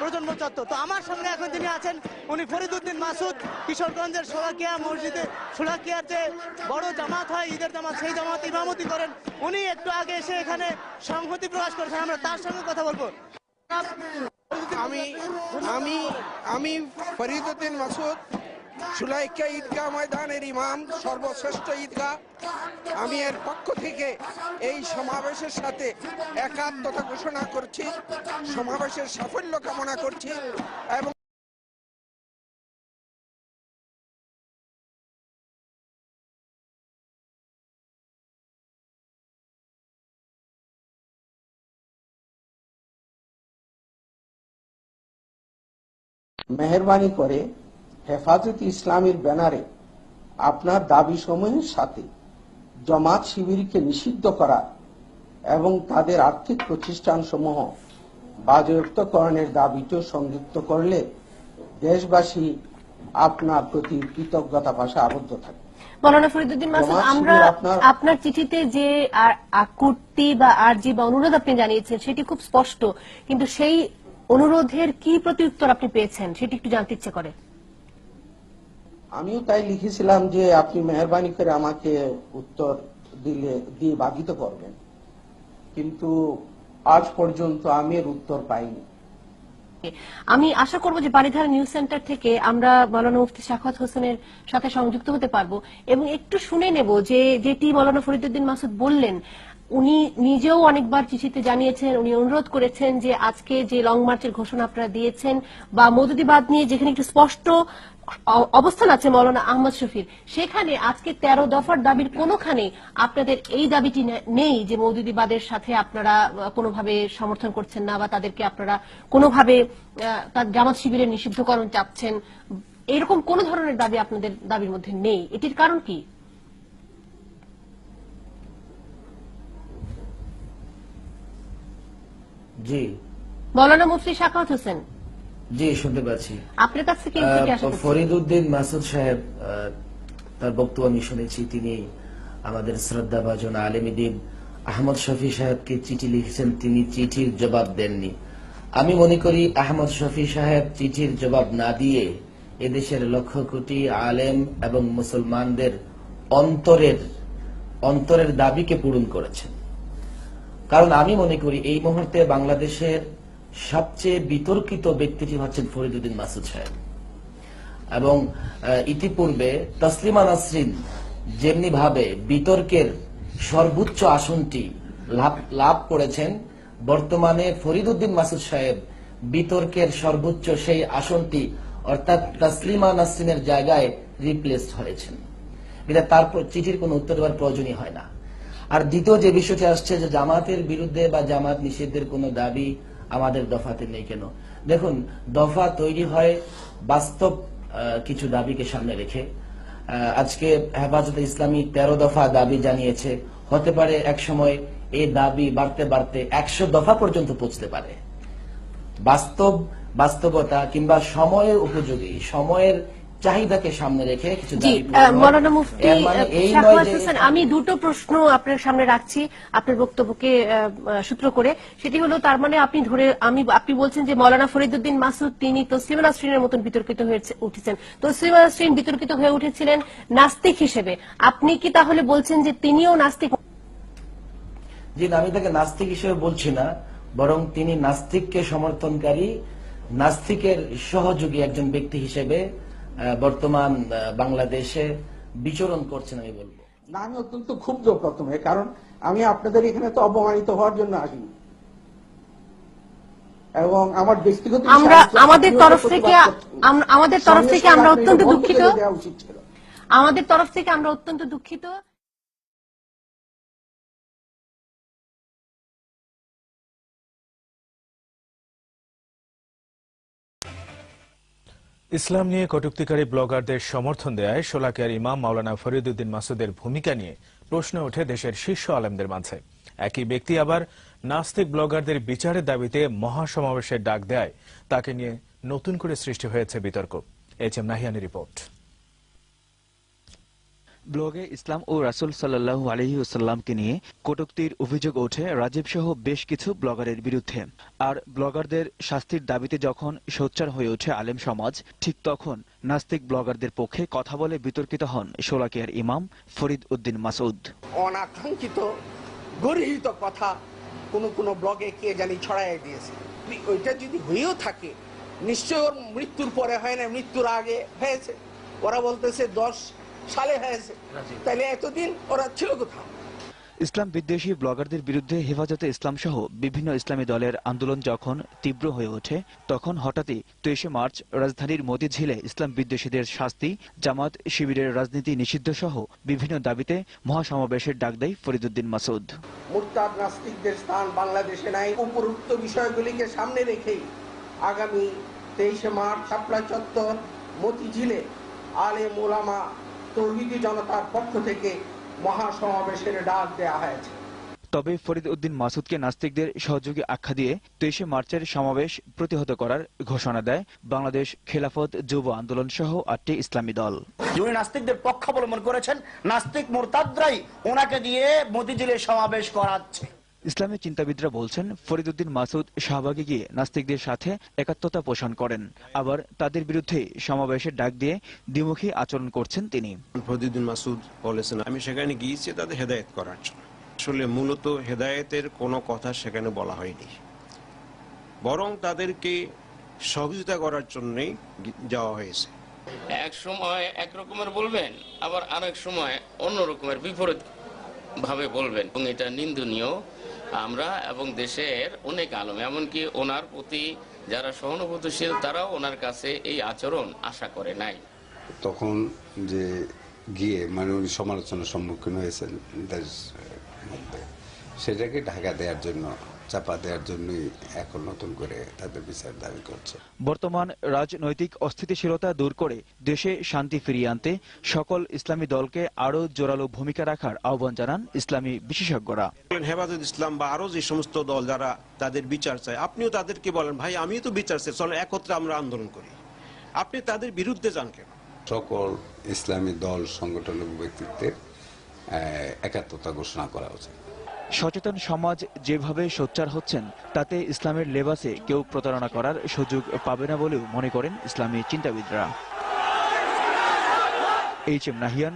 প্রজন্ম চত্বর। তো আমার সঙ্গে এখন তিনি আছেন, উনি ফরিদুদ্দিন মাসুদ, কিশোরগঞ্জের সোলাকিয়া মসজিদে সোলাকিয়ার যে বড় জামাত হয়, ঈদের জামাত, সেই জামাত ইমামতি করেন। উনি একটু আগে এসে এখানে সংহতি প্রকাশ করেছেন, আমরা তার সঙ্গে কথা বলব। আমি আমি আমি ফরিদুদ্দিন মাসুদ সুলাইকা ঈদগাহ ময়দানের ইমাম, সর্বশ্রেষ্ঠ ঈদগাহ। আমি এর পক্ষ থেকে এই সমাবেশের সাথে একাত্মতা ঘোষণা করছি, সমাবেশের সাফল্য কামনা করছি এবং মেহরবানি করে হেফাজত ইসলামের ব্যানারে আপনার দাবি সমূহের সাথে জমাত শিবিরকে নিষিদ্ধ করা এবং তাদের আর্থিক প্রতিষ্ঠান সমূহ বাজেয়াপ্তকরণের দাবিটিও সংযুক্ত করলে দেশবাসী আপনার প্রতি কৃতজ্ঞতা ভাষা আবদ্ধ থাকে মৌলানা ফরিদুদ্দিন মাসুদ আমরা আপনার- চিঠিতে যে আকুতি বা আর্জি বা অনুরোধ আপনি জানিয়েছেন সেটি খুব স্পষ্ট কিন্তু সেই অনুরোধের কি প্রত্যুত্তর আপনি পেয়েছেন সেটি একটু জানতে ইচ্ছে করে। আমিও তাই লিখেছিলাম যে আপনি মেহরবানি করে আমাকে উত্তর দিলে, দিয়ে বাধিত করবেন। কিন্তু আজ পর্যন্ত আমি এর উত্তর পাইনি। আমি আশা করব যে বাড়িধারা নিউজ সেন্টার থেকে আমরা মৌলানা মুফতি শাখাত হোসেনের সাথে সংযুক্ত হতে পারব এবং একটু শুনে নেব যে, যেটি মৌলানা ফরিদুদ্দিন মাসুদ বললেন উনি নিজেও অনেকবার চিঠিতে জানিয়েছেন, উনি অনুরোধ করেছেন যে আজকে যে লং মার্চের ঘোষণা আপনারা দিয়েছেন বা মৌদুদিবাদ নিয়ে যেখানে একটু স্পষ্ট অবস্থান আছে মৌলানা আহমদ শফির, সেখানে আজকে তেরো দফার দাবির কোনোখানে আপনাদের এই দাবিটি নেই যে মৌদুদিবাদের সাথে আপনারা কোনোভাবে সমর্থন করছেন না বা তাদেরকে আপনারা কোনোভাবে তার জামাত শিবিরের নিষিদ্ধকরণ চাচ্ছেন এরকম কোন ধরনের দাবি আপনাদের দাবির মধ্যে নেই। এটির কারণ কি? জি। মৌলানা মুফতি হোসেন। জি শুনতে পাচ্ছি। আপনার কাছ করছি। ফরিদউদ্দিন মাসুদ সাহেব তার বক্তব্য আমি শুনেছি। তিনি আমাদের শ্রদ্ধা ভাজন আলেমিদিন আহমদ শফি সাহেবকে চিঠি লিখেছেন। তিনি চিঠির জবাব দেননি। আমি মনে করি আহমদ শফি সাহেব চিঠির জবাব না দিয়ে এদেশের লক্ষ কোটি আলেম এবং মুসলমানদের অন্তরের অন্তরের দাবিকে পূরণ করেছেন। কারণ আমি মনে করি এই মুহূর্তে বাংলাদেশের সবচেয়ে বিতর্কিত ব্যক্তিটি হচ্ছেন ফরিদুদ্দিন মাসুদ সাহেব। এবং ইতিপূর্বে তসলিমা নাসরিন যেমনি ভাবে বিতর্কের সর্বোচ্চ আসনটি লাভ করেছেন, বর্তমানে ফরিদুদ্দিন মাসুদ সাহেব বিতর্কের সর্বোচ্চ সেই আসনটি অর্থাৎ তসলিমা নাসরিনের জায়গায় রিপ্লেসড হয়েছেন। এটা তারপর চিঠির কোনো উত্তর দেওয়ার প্রয়োজনই হয় না। আর দ্বিতীয় যে বিষয়টি আসছে যে জামাতের বিরুদ্ধে বা জামাত নিষেধের কোনো দাবি আমাদের দফাতে নেই কেন? দেখুন, দফা তৈরি হয় বাস্তব কিছু দাবিকে সামনে রেখে। আজকে হেফাজতে ইসলামী তেরো দফা দাবি জানিয়েছে। হতে পারে এক সময় এই দাবি বাড়তে বাড়তে একশো দফা পর্যন্ত পৌঁছতে পারে। বাস্তব বাস্তবতা কিংবা সময়ের উপযোগী, সময়ের চাহিদাকে সামনে রেখে কিছু। মৌলানা মুফতি মানে হোসেন আমি দুটো প্রশ্ন আপনার সামনে রাখছি আপনার বক্তব্যকে সূত্র করে। সেটি হলো তার মানে আপনি ধরে আমি আপনি বলছেন যে মৌলানা ফরিদুদ্দিন মাসুদ তিনি তসলিমা নাসরিনের মতন বিতর্কিত হয়ে উঠেছেন। তসলিমা নাসরিন বিতর্কিত হয়ে উঠেছিলেন নাস্তিক হিসেবে। আপনি কি তাহলে বলছেন যে তিনিও নাস্তিক? জি না, আমি তাকে নাস্তিক হিসেবে বলছি না বরং তিনি নাস্তিককে সমর্থনকারী নাস্তিকের সহযোগী একজন ব্যক্তি হিসেবে বর্তমান বাংলাদেশে বিচরণ করছেন আমি বলব না আমি অত্যন্ত ক্ষুব্ধ প্রথমে কারণ আমি আপনাদের এখানে তো অপমানিত হওয়ার জন্য আসিনি এবং আমার ব্যক্তিগত আমরা আমাদের তরফ থেকে। আমাদের তরফ থেকে আমরা অত্যন্ত দুঃখিত দেওয়া উচিত ছিল। আমাদের তরফ থেকে আমরা অত্যন্ত দুঃখিত ইসলাম নিয়ে কটুক্তিকারী ব্লগারদের সমর্থন দেয় শোলাকিয়ার ইমাম মাওলানা ফরিদুদ্দিন মাসুদের ভূমিকা নিয়ে প্রশ্ন ওঠে দেশের শীর্ষ আলেমদের মাঝে। একই ব্যক্তি আবার নাস্তিক ব্লগারদের বিচারের দাবিতে মহাসমাবেশের ডাক দেয়। তাকে নিয়ে নতুন করে সৃষ্টি হয়েছে বিতর্ক। এইচ এম নাহিয়ানি রিপোর্ট। ব্লগে ইসলাম ও রাসুল সাল্লাহ আলহিউসাল্লামকে নিয়ে কটুক্তির অভিযোগ ওঠে রাজীব সহ বেশ কিছু ব্লগারের বিরুদ্ধে। আর ব্লগারদের শাস্তির দাবিতে যখন সোচ্চার হয়ে ওঠে আলেম সমাজ, ঠিক তখন নাস্তিক ব্লগারদের পক্ষে কথা বলে বিতর্কিত হন শোলাকিয়ার ইমাম ফরিদ উদ্দিন মাসুদ অনাকাঙ্ক্ষিত, গর্হিত কথা কোন কোন ব্লগে কে জানি ছড়াই দিয়েছে। ওইটা যদি হয়েও থাকে নিশ্চয় মৃত্যুর পরে হয় না মৃত্যুর আগে হয়েছে। ওরা বলতেছে দশ সালে হয়েছে। তাহলে এতদিন ওরা ছিল কোথাও ইসলাম বিদ্বেষী ব্লগারদের বিরুদ্ধে হেফাজতে ইসলাম সহ বিভিন্ন ইসলামী দলের আন্দোলন যখন তীব্র হয়ে ওঠে তখন হঠাৎই তেইশে মার্চ রাজধানীর মতিঝিলে ইসলাম বিদ্বেষীদের শাস্তি জামাত শিবিরের রাজনীতি নিষিদ্ধ সহ বিভিন্ন দাবিতে মহাসমাবেশের ডাক দেয় ফরিদুদ্দিন মাসুদ। মুরতাদ নাস্তিকদের স্থান বাংলাদেশে নাই। উপরোক্ত বিষয়গুলিকে সামনে রেখেই আগামী তেইশে মার্চ শাপলা চত্বর মতিঝিলে আলে মোলামা তৌহিদি জনতার পক্ষ থেকে মহাসমাবেশের ডাক দেওয়া হয়েছে। তবে ফরিদ উদ্দিন মাসুদকে নাস্তিকদের সহযোগী আখ্যা দিয়ে তেইশে মার্চের সমাবেশ প্রতিহত করার ঘোষণা দেয় বাংলাদেশ খেলাফত যুব আন্দোলন সহ আটটি ইসলামী দল। যিনি নাস্তিকদের পক্ষ অবলম্বন করেছেন নাস্তিক মোরতাদরাই ওনাকে দিয়ে মতিঝিলে সমাবেশ করাচ্ছে। ইসলামী চিন্তাবিদরা বলছেন ফরিদুদ্দিন মাসুদ শাহবাগে গিয়ে নাস্তিকদের সাথে একাত্মতা পোষণ করেন। আবার তাদের বিরুদ্ধে সমাবেশের ডাক দিয়ে দ্বিমুখী আচরণ করছেন তিনি। ফরিদুদ্দিন মাসুদ বলেছেন আমি সেখানে গিয়েছি তাদের হেদায়েত করার জন্য। আসলে মূলত হেদায়েতের কোনো কথা সেখানে বলা হয়নি। বরং তাদেরকে সহযোগিতা করার জন্যই যাওয়া হয়েছে। এক সময় এক রকমের বলবেন আবার আরেক সময় অন্য রকমের বিপরীত ভাবে বলবেন। এবং এটা নিন্দনীয়। আমরা এবং দেশের অনেক আলম, এমনকি ওনার প্রতি যারা সহানুভূতিশীল, তারাও ওনার কাছে এই আচরণ আশা করে নাই। তখন যে গিয়ে মানে উনি সমালোচনার সম্মুখীন হয়েছেন সেটাকে ঢাকা দেওয়ার জন্য চাপা দেওয়ার জন্যই এখন নতুন করে তাদের বিচার দাবি করছে। বর্তমান রাজনৈতিক অস্থিতিশীলতা দূর করে দেশে শান্তি ফিরিয়ে আনতে সকল ইসলামী দলকে আরও জোরালো ভূমিকা রাখার আহ্বান জানান ইসলামী বিশেষজ্ঞরা। হেফাজত ইসলাম বা আরও যে সমস্ত দল যারা তাদের বিচার চায় আপনিও তাদেরকে বলেন? ভাই আমিও তো বিচার চাই। চলেন একত্রে আমরা আন্দোলন করি। আপনি তাদের বিরুদ্ধে যান কেন? সকল ইসলামী দল সংগঠন ব্যক্তিত্বের আহ, একাত্মতা ঘোষণা করা উচিত। সচেতন সমাজ যেভাবে সোচ্চার হচ্ছেন, তাতে ইসলামের লেবাসে কেউ প্রতারণা করার সুযোগ পাবে না বলেও মনে করেন ইসলামী চিন্তাবিদরা। H M Nahiyan